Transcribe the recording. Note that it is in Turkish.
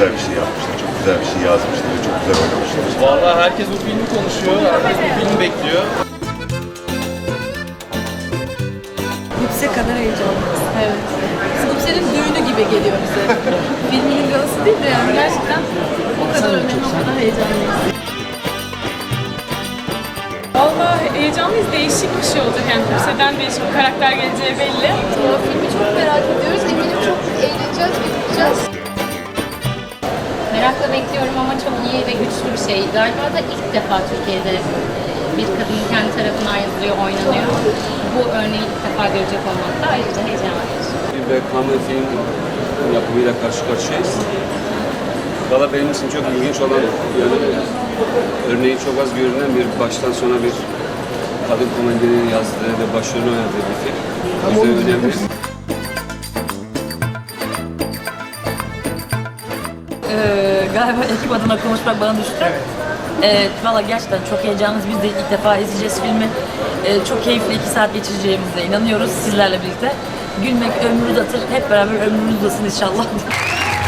güzel bir şey yapmışlar. Çok güzel bir şey yazmışlar ve çok güzel oynamışlar. Vallahi herkes bu filmi konuşuyor, herkes bu filmi bekliyor. Yüksek kadar heyecanlıyız. Evet. Scoops'in düğünü gibi geliyor bize. Filminin galası değil de yani gerçekten o kadar önemli, o kadar heyecanlıyız. Vallahi heyecanlıyız. Değişik bir şey olacak. Yani Buse'den değişik bir karakter geleceği belli. O filmi çok merak ediyoruz. Eminim çok gideceğiz. Merakla bekliyorum ama çok iyi ve güçlü bir şey. Galiba da ilk defa Türkiye'de e, bir kadın kendi tarafından yazılıyor, oynanıyor. Bu örneği ilk defa görecek olmak da ayrıca heyecan verici. bir BKM film yapımıyla karşı karşıyayız. Valla benim için çok ilginç olan yani örneği çok az görünen bir baştan sona bir kadın komedinin yazdığı ve başrolünü oynadığı bir film. Yüzden önemli. Ee, galiba ekip adına konuşmak bana düştü. Evet, valla gerçekten çok heyecanlıyız. Biz de ilk defa izleyeceğiz filmi. Ee, çok keyifli iki saat geçireceğimize inanıyoruz sizlerle birlikte. Gülmek ömrü uzatır. Hep beraber ömrümüz uzasın inşallah.